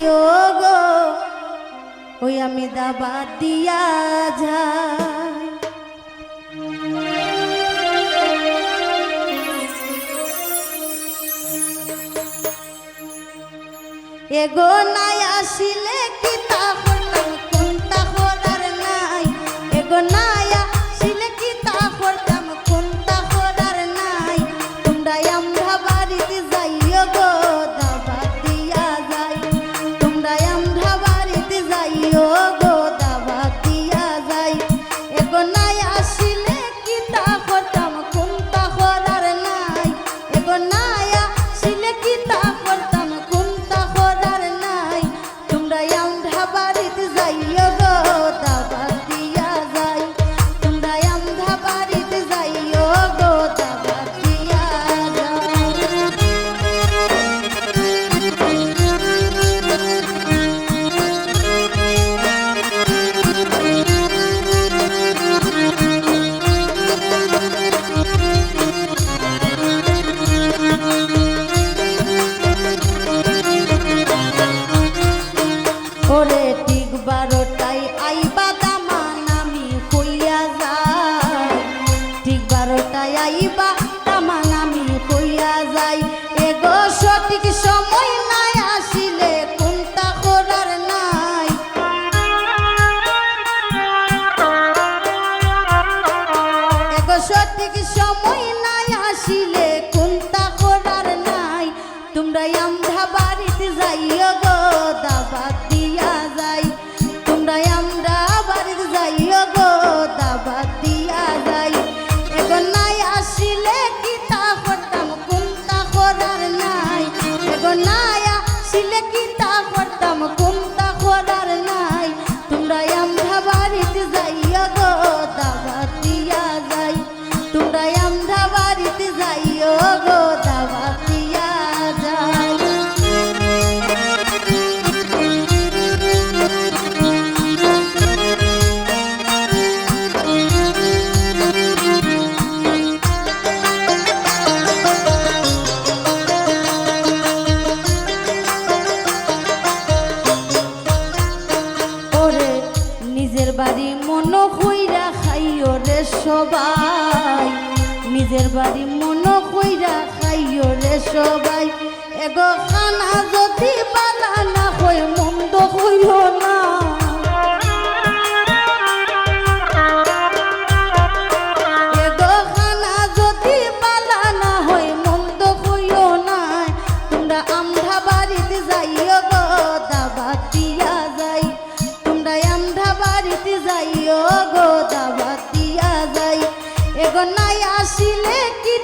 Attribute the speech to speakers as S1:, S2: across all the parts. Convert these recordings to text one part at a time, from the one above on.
S1: গো ওই আমি দাবা দিয়া যায় এগো নাই আসিলে কি তা হতাম, কোনটা হরার নাই? এগো না அம்பயம் সবাই। নিজের বাড়ি মন কইরা খাইও রে সবাই। এগো খানা যদি বানা না হয়, মন্দ হইও আসিলে কি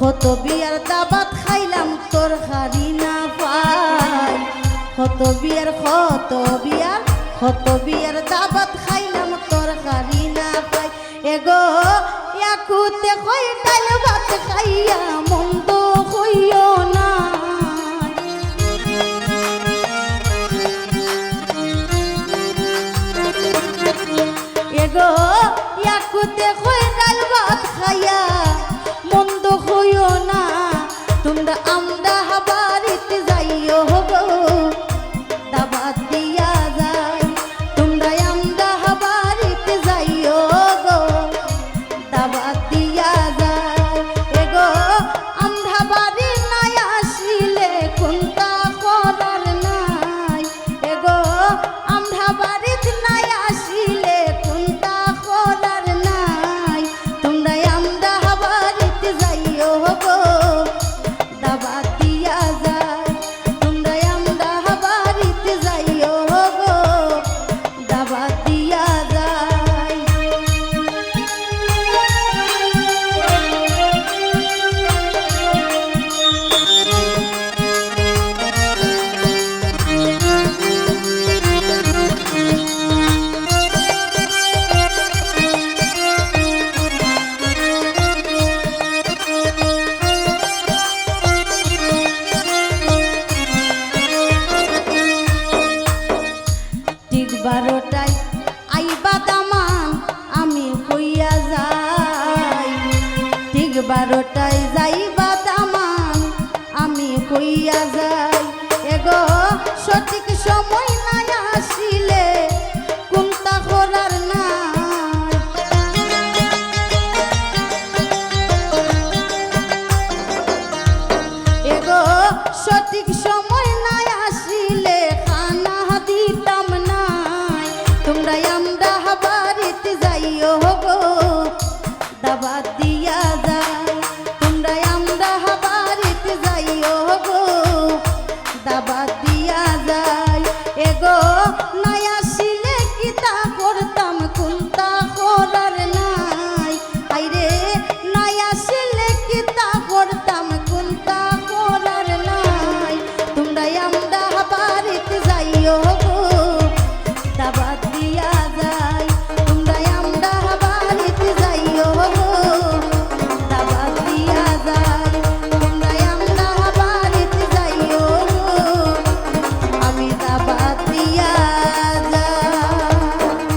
S1: কত বিয়ার দাবাত খাইলাম, তোর হারি না পাই কত বিয়ার কত বিয়ার কত বিয়ার দাবাত খাইলাম, তোর হারি না পাই এগো একুতে কই ডাল ভাত খাইয়া মন্দ কইও না। এগো একুতে কই ডাল বারোটায় গো